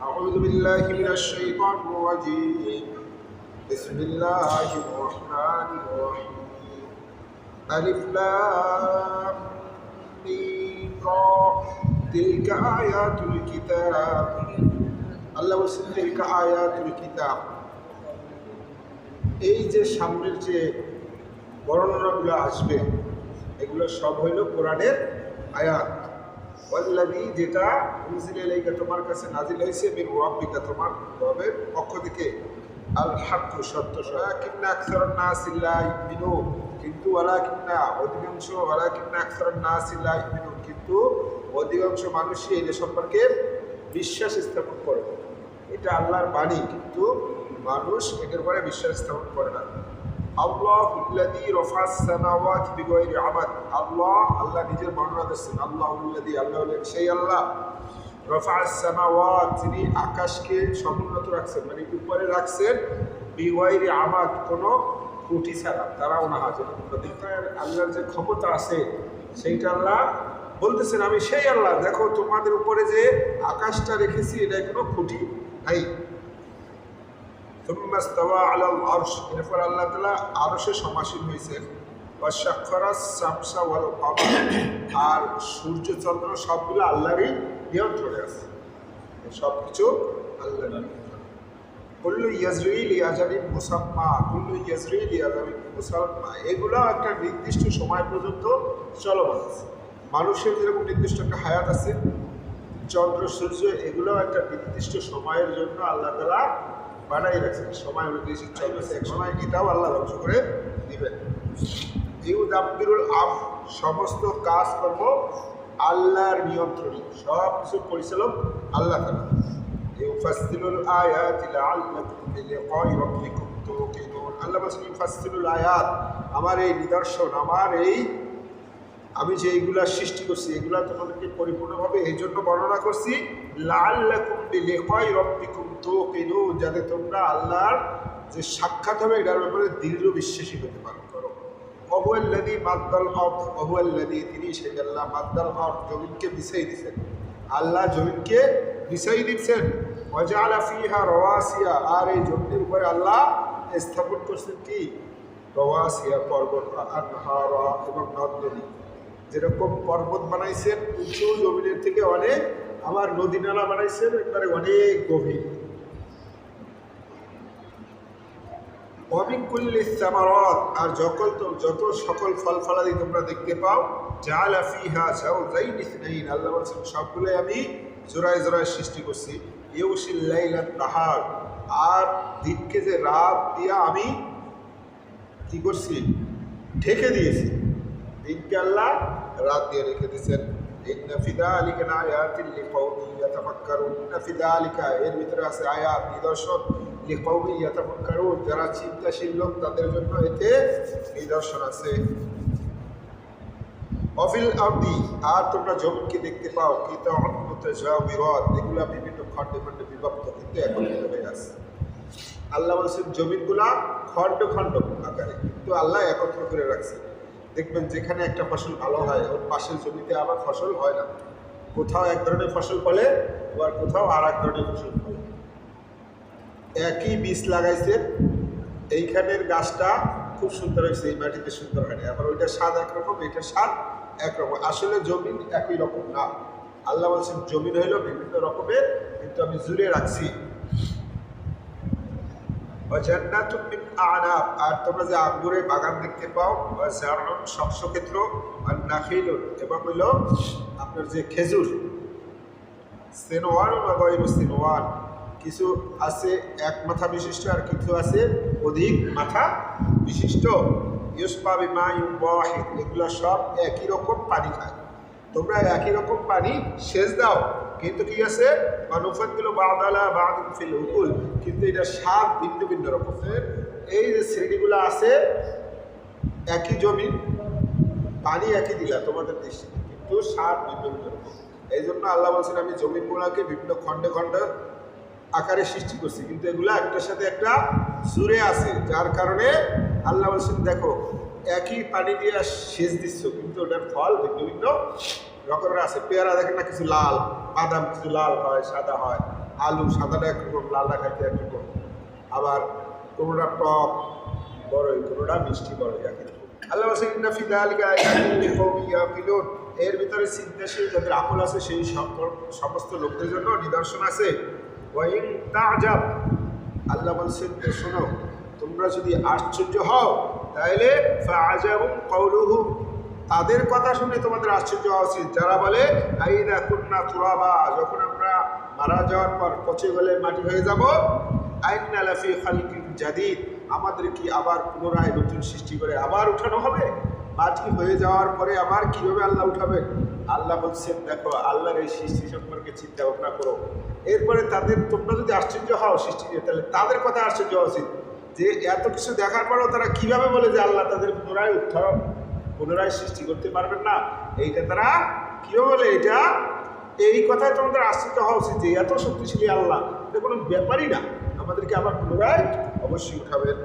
أعوذ بالله من الشيطان الرجيم بسم الله الرحمن الرحيم ألف لام ميم را تلك آيات الكتاب আল্লাহ বলছেন তিলকা আয়াতুল কিতাব এই যে সামনের যে বর্ণনাগুলো আসবে এগুলো সব হইল কোরআনের আয়াত ওয়াল্লাযী যেটা উনজিলা ইলাইকা, তোমার কাছে নাজিল হয়েছে, মিন রাব্বিকা, তোমার রবের পক্ষ থেকে। আল হাক্কু সত্য, ওয়ালাকিন্না আকসারান নাস লা ইউমিনুন। কিন্তু ওয়ালাকিন্না, অধিকাংশ ওয়ালাকিন্না আকসারান নাস লা ইউমিনুন। কিন্তু অধিকাংশ মানুষই এই সম্পর্কে বিশ্বাস স্থাপন করে এটা আল্লাহর বাণী, কিন্তু মানুষ এটার পরে বিশ্বাস স্থাপন করে না। আল্লাহ আল্লাহ নিজের আল্লাহ আল্লাহ সেই আল্লাহ। যিনি আকাশকে সমুন্নত রাখছেন মানে উপরে রাখছেন? কোনো ছাড়া। আল্লাহর যে ক্ষমতা আছে, সেইটা আল্লাহ বলতেছেন, আমি সেই আল্লাহ। দেখো, তোমাদের উপরে যে আকাশটা রেখেছি এটা কোনো খুঁটি নাই। আর সূর্য, চন্দ্র সবগুলো আল্লাহরই নিয়ন্ত্রণে আছে। সবকিছু এগুলো একটা নির্দিষ্ট সময় পর্যন্ত চলমান আছে। মানুষের যেরকম নির্দিষ্ট একটা হায়াত আছে, চন্দ্র, সূর্য এগুলো একটা নির্দিষ্ট সময়ের জন্য আল্লাহ তালা বানাই রাখছেন সময় অনুযায়ী চলতেছে। এক সময় এটাও আল্লাহ ধ্বংস করে দিবেন ইউদাব্বিরুল আম সমস্ত কাজকর্ম আল্লাহর নিয়ন্ত্রণে। সব কিছু পরিচালক আল্লাহ তালা ইউফাসসিলুল আয়াতি লাআল্লাকুম বিলিকাই রাব্বিকুম। তুকিনুন আল্লাহ বলছেন ইউফাসসিলুল আয়াত। আমার এই নিদর্শন, আমার এই আমি যে এইগুলা সৃষ্টি করছি, এগুলা তোমাদেরকে পরিপূর্ণভাবে এই জন্য বর্ণনা করছি তুকিনুন যাতে তোমরা আল্লাহর যে সাক্ষাৎ হবে, এটার ব্যাপারে দৃঢ় বিশ্বাসী হতে পারো। করো অহুয়াল্লাদি মাদ্দাল হক অহুয়াল্লাদি তিনি সেই আল্লাহ মাদ্দাল হক জমিনকে বিছাই দিচ্ছেন আল্লাহ জমিনকে বিছাই দিচ্ছেন। ফিহা রওয়াসিয়া, আর এই জমিনের উপরে আল্লাহ স্থাপন করছেন কি? রওয়াসিয়া, পর্বত, আনহারা এবং নদ নদী যেরকম পর্বত বানাইছেন, উঁচু জমিনের থেকে অনেক, আবার নদী নালা বানাইছেন, একবারে অনেক গভীর। অবিকুল্লি সামারত, আর যখন যত সকল ফল ফলাদি তোমরা দেখতে পাও, জাল ফিহা যাও যাই নিসনাইন আল্লাহ বলছেন, সবগুলোই আমি জোড়ায় জোড়ায় সৃষ্টি করছি। ইউশিল্লাইলাত নাহার, আর দিনকে যে রাত দিয়া আমি কি করছি? ঢেকে দিয়েছি। দিনকে আল্লাহ রাত দিয়ে রেখে দিয়েছেন। দেখতে পাও। এগুলা বিভিন্ন খণ্ডে খণ্ডে বিভক্ত, কিন্তু একত্রিত হয়ে আল্লাহ বলছেন, জমিনগুলা খণ্ড খণ্ড আকারে, কিন্তু আল্লাহ একত্র করে রাখছে। দেখবেন যেখানে একটা ফসল ভালো হয়, ওর পাশের জমিতে আবার ফসল হয় না। কোথাও এক ধরনের ফসল ফলে, আবার কোথাও আর এক ধরনের ফসল ফলে। একই বীজ লাগাইছে, এইখানের গাছটা খুব সুন্দর হয়েছে, এই মাটিতে সুন্দর হয়নি। আবার ওইটা স্বাদ একরকম, এটার স্বাদ একরকম। আসলে জমিন একই রকম না। আল্লাহ বলছেন, জমিন হইল বিভিন্ন রকমের, কিন্তু আমি জুড়ে রাখছি। আনাব। আর তোমরা যে আঙ্গুরের বাগান দেখতে পাও শস্যক্ষেত্র, আর নাখিলুন, এবং হইল আপনার যে খেজুর। সেনোয়ান বা গয়রু সেনোয়ান কিছু আছে, এক মাথা বিশিষ্ট আর কিছু আছে, অধিক মাথা বিশিষ্ট। ইউসপা বিমা ওয়াহিদ, এগুলো সব একই রকম পানি খায়। তোমরা একই রকম পানি সেচ দাও। কিন্তু কি আছে ফিল কিন্তু এটা স্বাদ ভিন্ন ভিন্ন রকমের। এই যে শ্রেণীগুলো আছে, একই জমি, পানি একই দিলা, তোমাদের দেশে। কিন্তু স্বাদ ভিন্ন ভিন্ন রকম। এই জন্য আল্লাহ বলছেন, আমি জমিনগুলোকে বিভিন্ন খণ্ডে খণ্ডে আকারে সৃষ্টি করছি। কিন্তু এগুলো একটার সাথে একটা জুড়ে আছে। যার কারণে আল্লাহ বলছেন, দেখো একই পানি দিয়ে সেচ দিচ্ছ, কিন্তু ওটার ফল ভিন্ন ভিন্ন রকমের আছে। পেয়ারা দেখেন না, কিছু লাল, বাদাম, কিছু লাল হয়, সাদা হয়, আলু, সাদাটা একরকম, লালটা খাইতে একরকম। আবার কোনোটা টক, বড়ই, কোনোটা মিষ্টি, বড়ই, একই রকম। আল্লাহ এর ভিতরে চিন্তাশীল যাদের আকল আছে, সেই সমস্ত লোকদের জন্য নিদর্শন আছে। আল্লাহ বলছেন শোনো, তোমরা যদি আশ্চর্য হও কাউলুহুম তাদের কথা শুনে তোমাদের আশ্চর্য হওয়া উচিত। যারা বলে যখন আমরা মারা যাওয়ার পর পচে গেলে মাটি হয়ে যাব জাদিদ আমাদের কি আবার পুনরায় নতুন সৃষ্টি করে আবার উঠানো হবে? মাটি হয়ে যাওয়ার পরে আবার কীভাবে আল্লাহ উঠাবেন আল্লাহ বলছেন, দেখো, আল্লাহর এই সৃষ্টি সম্পর্কে চিন্তা ভাবনা করো। এরপরে তাদের, তোমরা যদি আশ্চর্য হও সৃষ্টি তাহলে তাদের কথা আশ্চর্য হওয়া উচিত। যে এত কিছু দেখার পরেও তারা কীভাবে বলে যে আল্লাহ তাদের পুনরায় উত্থান, পুনরায় সৃষ্টি করতে পারবেন না? এইটা তারা কীভাবে বলে? এটা এই কথায় তোমাদের আশ্চর্য হওয়া উচিত যে এত শক্তিশালী আল্লাহ, এটা কোনো ব্যাপারই না। আমাদেরকে আবার পুনরায় অবশ্যই উঠাবেন।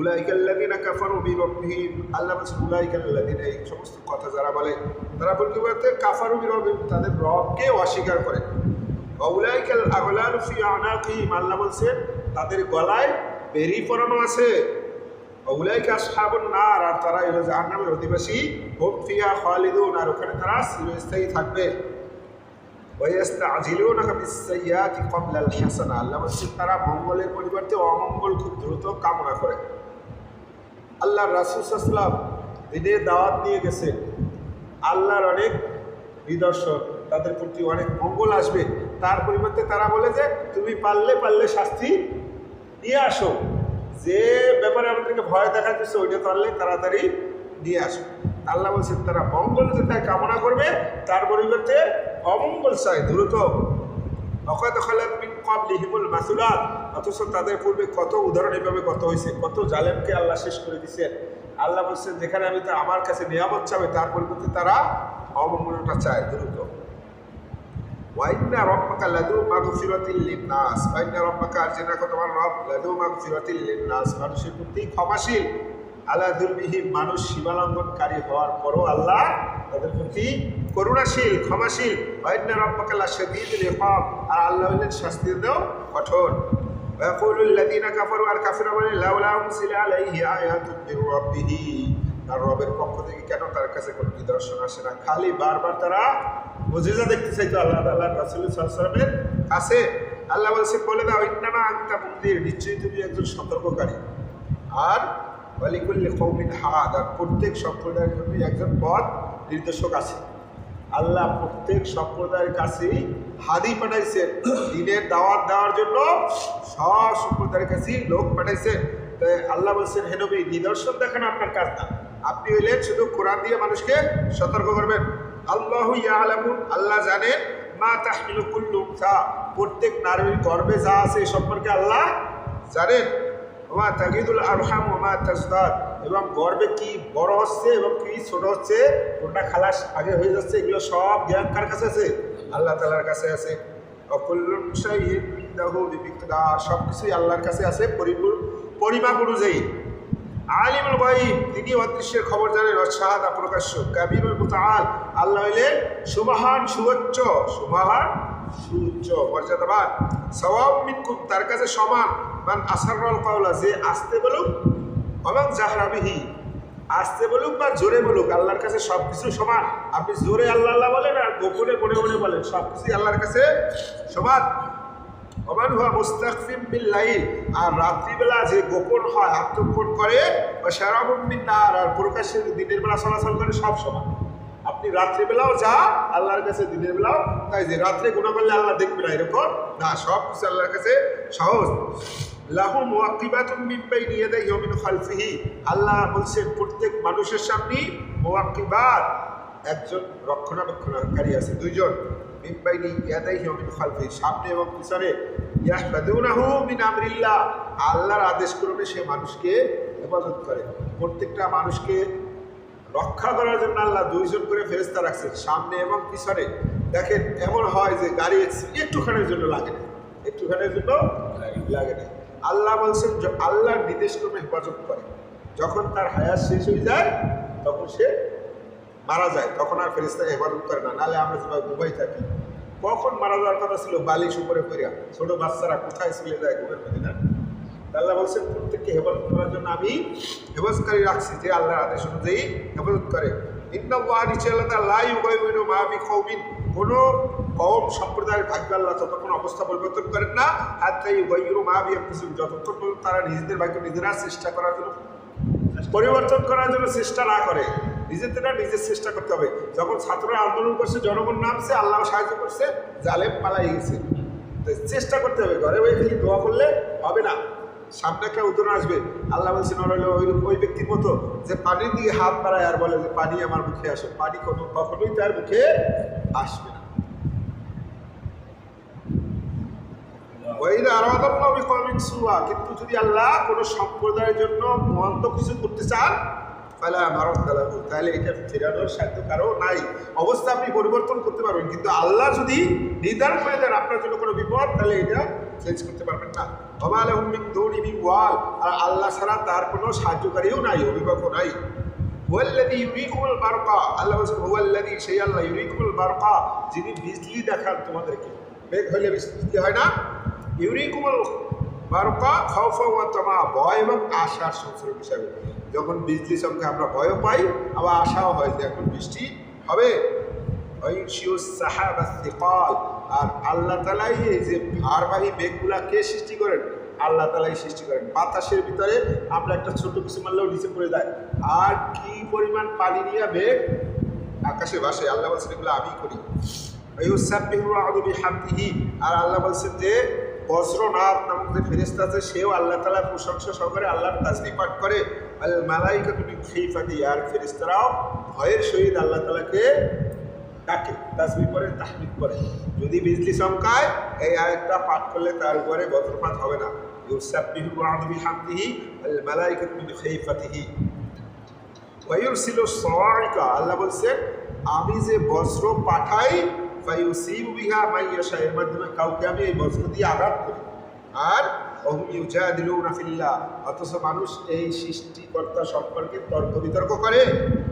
উলাইকাল্লাদিনা কাফারু বিরব্বিহিম। আল্লাহ উলাইকাল্লাদিনা এই সমস্ত কথা যারা বলে, তারা বলতে বলতে কাফারু তাদের রবকে অস্বীকার করে। উলাইকাল আগলাল ফি আনাকিহিম। আল্লাহ বলছেন, তাদের গলায় বেরি পরানো আছে। উলাইকা আসহাবুন নার, আর তারা হলো জাহান্নামের অধিবাসী। হুম ফিহা খালিদুন, আর ওখানে তারা চিরস্থায়ী থাকবে। তারা মঙ্গলের পরিবর্তে অমঙ্গল খুব দ্রুত কামনা করে। আল্লাহ রাসূল সাল্লাল্লাহু দিনের দাওয়াত নিয়ে গেছেন। আল্লাহর অনেক নিদর্শন, তাদের প্রতি অনেক মঙ্গল আসবে। তার পরিবর্তে তারা বলে যে, তুমি পারলে পারলে শাস্তি নিয়ে আসো। যে ব্যাপারে আমাদেরকে ভয় দেখাচ্ছে ওইটা পারলে তাড়াতাড়ি নিয়ে আসো। আল্লাহ বলছেন, তারা মঙ্গল যেটা কামনা করবে, তার পরিবর্তে অমঙ্গল চায় দ্রুত। অকত খালাত ক্বাবলিহিমুল মাসুলাত। অথচ তাদের পূর্বে কত উদাহরণ এভাবে কত হয়েছে কত জালেমকে আল্লাহ শেষ করে দিয়েছেন আল্লাহ বলছেন, যেখানে আমি তো আমার কাছে নিয়ামত চাবে তার পরিবর্তে তারা অমঙ্গলটা চায় দ্রুত। ওয়াইন্না রব্বাকা লাদু মাগফিরাতিল লিন্নাস ওয়াইন্না রব্বাকা আর যে দেখো তোমার রব লাদু মাগফিরাতিল লিন্নাস মানুষের প্রতি ক্ষমাশীল আল্লাহ দুর্বিহীন মানুষ সীমালঙ্ঘনকারী হওয়ার পরও আল্লাহ তাদের প্রতি করুণাশীল ক্ষমাশীল ওয়াইন্না রব্বাকা লাশাদীদুল ইকাব আর আল্লাহ হলেন শাস্তি দেও কঠোর ويقول الذين كفروا আর কাফিরা বলে লাউলা উনসিলা আলাইহি আয়াতুম মির রাব্বিহি তার রবের পক্ষ থেকে কেন তার কাছে কোনো নিদর্শন আসে না খালি বারবার তারা মুজিজা দেখতে চাইতো আল্লাহ তাআলা রাসূল সাল্লাল্লাহু কাছে। আল্লাহ বলছে, বলে দাও, ইন্নামা আনতা মুনদির নিশ্চয়ই তুমি একজন সতর্ককারী। আর ওয়ালিকুল্লি কৌমিন হাদ, আর প্রত্যেক সম্প্রদায়ের জন্য একজন পথ নির্দেশক আছে। আল্লাহ প্রত্যেক সম্প্রদায়ের কাছেই হাদি পাঠাইছে দিনের দাওয়াত দেওয়ার জন্য সব সম্প্রদায়ের কাছেই লোক পাঠাইছে তাই আল্লাহ বলছেন হেনবি নিদর্শন দেখেন আপনার কাজ না। আপনি হইলেন শুধু কোরআন দিয়ে মানুষকে সতর্ক করবেন। আল্লাহ ইয়ালামুন, আল্লাহ জানেন মা তাহমিলু কুল্লু উনসা। প্রত্যেক নারীর গর্বে যা আছে সম্পর্কে আল্লাহ জানেন। ওমা তাগিদুল আরহাম, ওমা তাজদাদ। এবং গর্বে কি বড় হচ্ছে এবং কি ছোট হচ্ছে, কোনটা খালাস আগে হয়ে যাচ্ছে, এগুলো সব জ্ঞান কার কাছে আছে? আল্লাহ তালার কাছে আছে। বিমিকদার। সব কিছুই আল্লাহর কাছে আছে পরিমাপ অনুযায়ী। তিনি অদৃশ্যের খবর জানেন অসাহাদা প্রকাশ্য। কাবিরুল মুতাআল, আল্লাহ হইলেন সুমহান সুউচ্চ সুমহান সুউচ্চ, মর্যাদাবান। মিনকুম, তার কাছে সমান। মান আসারুল কাওলা, যে আসতে বলুক এবং জাহরাবিহি আসতে বলুক বা জোরে বলুক, আল্লাহর কাছে সব কিছু সমান। আপনি জোরে আল্লাহ আল্লাহ বলেন আর গোপনে মনে মনে বলেন সব কিছুই আল্লাহর কাছে সমান। অমান হুয়া মুস্তাকফিম বিল্লাইল। আর রাত্রিবেলা যে গোপন হয় আত্মগোপন করে বা সারাবুম বিন্নার আর প্রকাশ্যে দিনের বেলা চলাচল করে সব সমান। আপনি রাত্রিবেলাও যা, আল্লাহর কাছে দিনের বেলাও তাই যে, রাত্রে গুণা করলে আল্লাহ দেখবে না এরকম। না, সব কিছু আল্লাহর কাছে সহজ। লাহু মুআক্কিবাতুম মিন বাইনি ইয়াদাইহি ওয়া মিন খালফিহি। আল্লাহ বলছেন, প্রত্যেক মানুষের সামনে মুআক্কিবাত একজন রক্ষণাবেক্ষণকারী আছে, দুইজন। মিন মিন সামনে এবং পিছনে আল্লাহর আদেশ ক্রমে সে মানুষকে হেফাজত করে। প্রত্যেকটা মানুষকে রক্ষা করার জন্য আল্লাহ দুইজন করে ফেরেস্তা রাখছেন, সামনে এবং পিছনে। দেখেন, এমন হয় যে গাড়ি একটুখানের জন্য লাগে না। একটুখানের জন্য লাগে না। আল্লাহ বলছেন আল্লাহর নির্দেশ ক্রমে হেফাজত করে। যখন তার হায়াত শেষ হয়ে যায়, তখন সে মারা যায়, তখন আর ফেরিস্তা হেফাজত করে না নাহলে আমরা যেভাবে ঘুমাই থাকি। কখন মারা যাওয়ার কথা ছিল? বালিশ উপরে করিয়া ছোট বাচ্চারা কোথায় চলে যায় ঘুমের মদিনা আল্লাহ বলছেন, প্রত্যেককে হেফাজত করার জন্য আমি হেফাজতকারী রাখছি যে আল্লাহর আদেশ অনুযায়ী হেফাজত করে। ইন্নাল্লাহ নিচে আল্লাহ লাই উগাইবিনু মা বি কওমিন কোনো কম সম্প্রদায়ের ভাগ্য আল্লাহ ততক্ষণ অবস্থা পরিবর্তন করেন না। আর তাই উগাইবিনু মা বি আনফুসিহিম যতক্ষণ পর্যন্ত তারা নিজেদের ভাগ্য নিজেরা চেষ্টা করার জন্য পরিবর্তন করার জন্য চেষ্টা না করে। নিজেদেরটা নিজের চেষ্টা করতে হবে। যখন ছাত্ররা আন্দোলন করছে, জনগণ নামছে, আল্লাহ সাহায্য করছে, জালেম পালাই গেছে। তো চেষ্টা করতে হবে, ঘরে ওই খালি দোয়া করলে হবে না। সামনে একটা উদাহরণ আসবে। আল্লাহ বলছে ওরা হলো ওই ওই ব্যক্তির মতো যে পানির দিকে হাত বাড়ায় আর বলে যে, পানি আমার মুখে আসে। পানি কোনো, কখনোই তার মুখে আসবে না। কিন্তু যদি আল্লাহ কোনো সম্প্রদায়ের জন্য মন্দ কিছু করতে চান ফালা মারাদালাহু তাহলে এটা ফেরানোর সাধ্য কারও নাই। অবস্থা আপনি পরিবর্তন করতে পারবেন। কিন্তু আল্লাহ যদি নির্ধারণ করে দেন আপনার জন্য কোনো বিপদ তাহলে এটা চেঞ্জ করতে পারবেন না। লাহুম মিন দুনিহি ওয়াল। আর আল্লাহ ছাড়া তার কোনো সাহায্যকারীও নাই, অভিভাবকও নাই। সেই আল্লাহ যিনি বিজলি দেখান তোমাদেরকে। বৃষ্টি হয় না? ভয় এবং আশার সংসার হিসাবে যখন বিজলি সঙ্গে আমরা ভয়ও পাই, আবার আশাও হয় যে এখন বৃষ্টি হবে। আর আল্লাহ তালাই এই যে ভারবাহী মেঘগুলা কে সৃষ্টি করেন? আল্লাহ তালাই সৃষ্টি করেন। বাতাসের ভিতরে আমরা একটা ছোট কিছু মারলেও নিচে পড়ে যায়। আর কি পরিমাণ পানি নিয়ে মেঘ? আকাশে ভাসে। আল্লাহ বলছেন, এগুলো আমি করি। আর আল্লাহ বলছেন যে বজ্রনাথ নামক যে ফেরেস্তা আছে, সেও আল্লাহ তালার প্রশংসা সহকারে আল্লাহর তাজমি পাঠ করে। আল মালাইকা তুমি খেইফাতি আর ফেরিস্তারাও ভয়ের সহিত আল্লাহ তালাকে ডাকে তাজমি করে, তাহমিদ করে। যদি বিজলি চমকায়, এই আরেকটা পাঠ করলে তার উপরে বজ্রপাত হবে না। তুমি সাওয়ারিকা, আল্লাহ বলছেন আমি যে বজ্র পাঠাই এর মাধ্যমে কাউকে আমি এই বজ্র দিয়ে আঘাত করি। আর অহুম ইউজাদিলুনা অথচ মানুষ এই সৃষ্টিকর্তা সম্পর্কে তর্ক বিতর্ক করে।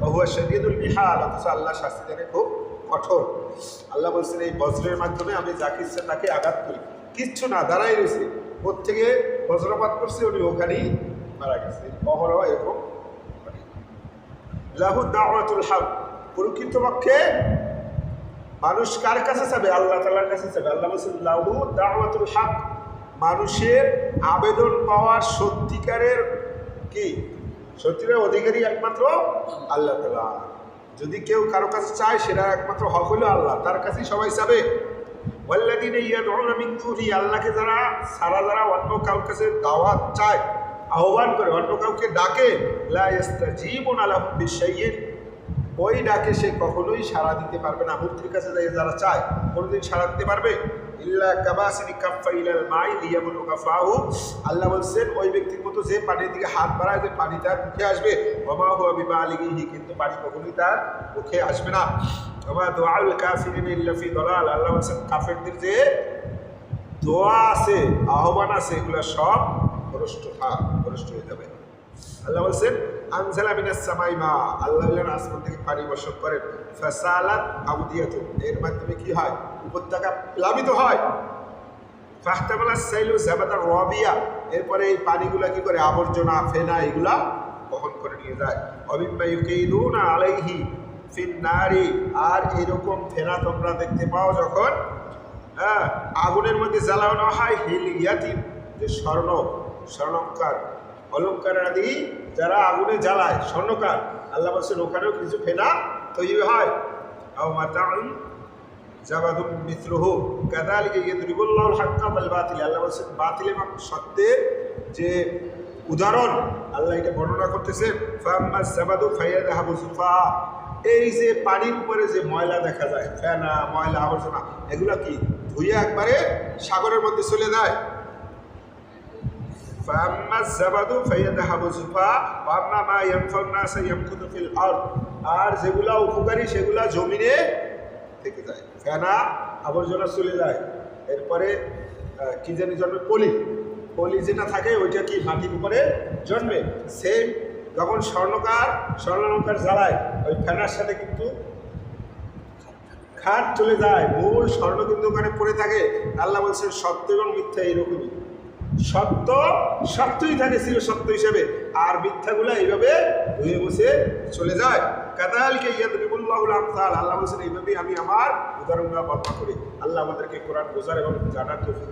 বহুয়া শরীয়তুল বিহাল অথচ আল্লাহ শাস্তি দেনে খুব কঠোর। আল্লাহ বলছেন, এই বজ্রের মাধ্যমে আমি যাকে ইচ্ছা তাকে আঘাত করি। কিচ্ছু না দাঁড়াই রয়েছে। প্রত্যেকে বজ্রপাত করছে, উনি ওখানেই মারা গেছে। অহরহ এরকম। লাহু দাওয়াতুল হক, প্রকৃতপক্ষে মানুষ কার কাছে যাবে আল্লাহ তালার কাছে যাবে আল্লাহ লাহু দাওয়াতুল হক। মানুষের আবেদন পাওয়ার সত্যিকারের কি? সত্যিকারের অধিকারী একমাত্র আল্লাহ তালা যদি কেউ কারও কাছে চায়, সেটা একমাত্র হক হলো আল্লাহ। তার কাছেই সবাই যাবে ওয়াল্লাদিন ইয়াদউনা মিন দুনি আল্লাহকে যারা, সারা যারা অন্য কারোর কাছে দাওয়াত চায়, আহ্বান করে, অন্য কাউকে ডাকে, লা লাহুম বিশাইয়্যিন ওই ডাকে সে কখনোই সাড়া দিতে পারবে না। মূর্তির কাছে যাই যারা চায়, কোনোদিন সাড়া দিতে পারবে? ইল্লা কাবাসিনি কাফা ইলাল মাই লিয়াবুল কাফাহু আল্লাহ বলছেন, ওই ব্যক্তির মতো যে পানির দিকে হাত বাড়ায়, যে পানি তার মুখে আসবে। ওমা হুয়া বিবালিগিহি, কিন্তু পানি কখনোই তার মুখে আসবে না। ওমা দুআউল কাফিরিন ইল্লা ফি দালাল। আল্লাহ বলছেন, কাফেরদের যে দোয়া আছে, আহ্বান আছে, এগুলো সব ভ্রষ্ট থাক, ভ্রষ্ট হয়ে যাবে। আল্লাহ বলছেন আনজালা মিনাস সামাই মা, আল্লাহ হলেন আসমান থেকে পানি বর্ষণ করেন। ফাসালাত আউদিয়াত এর মাধ্যমে কি হয়? উপত্যকা প্লাবিত হয়। ফাহতামালা সাইলু জাবাদা রবিয়া, এরপরে এই পানিগুলা কি করে? আবর্জনা, ফেনা, এগুলা বহন করে নিয়ে যায়। অবিম্বা ইউকেইদুনা আলাইহি ফিন নারি আর এরকম ফেনা তোমরা দেখতে পাও যখন হ্যাঁ আগুনের মধ্যে জ্বালানো হয় হিল ইয়াতি যে স্বর্ণ স্বর্ণকার অলঙ্কার আদি যারা আগুনে জ্বালায়, স্বর্ণকার, আল্লাহ বলছেন, ওখানেও কিছু ফেনা তৈরি হয়। আও মাতাউন জাবাদুম মিথ্রুহু কাদালিকে ইয়দরিবুল্লাহুল হাক্কা ওয়াল বাতিল। আল্লাহ বলছেন, বাতিল এবং সত্যের যে উদাহরণ, আল্লাহ এটা বর্ণনা করতেছেন ফাম্মা জাবাদু ফায়াদহাবু সুফা এই যে পানির উপরে যে ময়লা দেখা যায়, ফেনা, ময়লা, আবর্জনা, এগুলা কি ধুয়ে একবারে সাগরের মধ্যে চলে যায়? فأما الزبد فيذهب زفا وأما ما ينفع الناس يمكث في الأرض আর যেগুলা উপকারী সেগুলা জমিনে থেকে যায় ফেনা আবর্জনা চলে যায় এরপরে আহ, কি জানি জন্মে পলি পলি যেটা থাকে ওইটা কি মাটির উপরে জন্মে সেম যখন স্বর্ণকার স্বর্ণকার জ্বালায় ওই ফেনার সাথে কিন্তু খাট চলে যায় মূল স্বর্ণ কিন্তু ওখানে পড়ে থাকে আল্লাহ বলছেন সত্য এবং মিথ্যা এরকমই সত্য, সত্যই থাকে সত্য হিসেবে। আর মিথ্যাগুলো এইভাবে ধুয়ে বসে চলে যায়। কাদালকে ইয়াদরিবুল্লাহুল আমসাল, আল্লাহ বলছেন, এইভাবেই আমি আমার উদাহরণগুলো বর্ণনা করি। আল্লাহ আমাদেরকে কোরআন বোঝার এবং জানার তৌফিক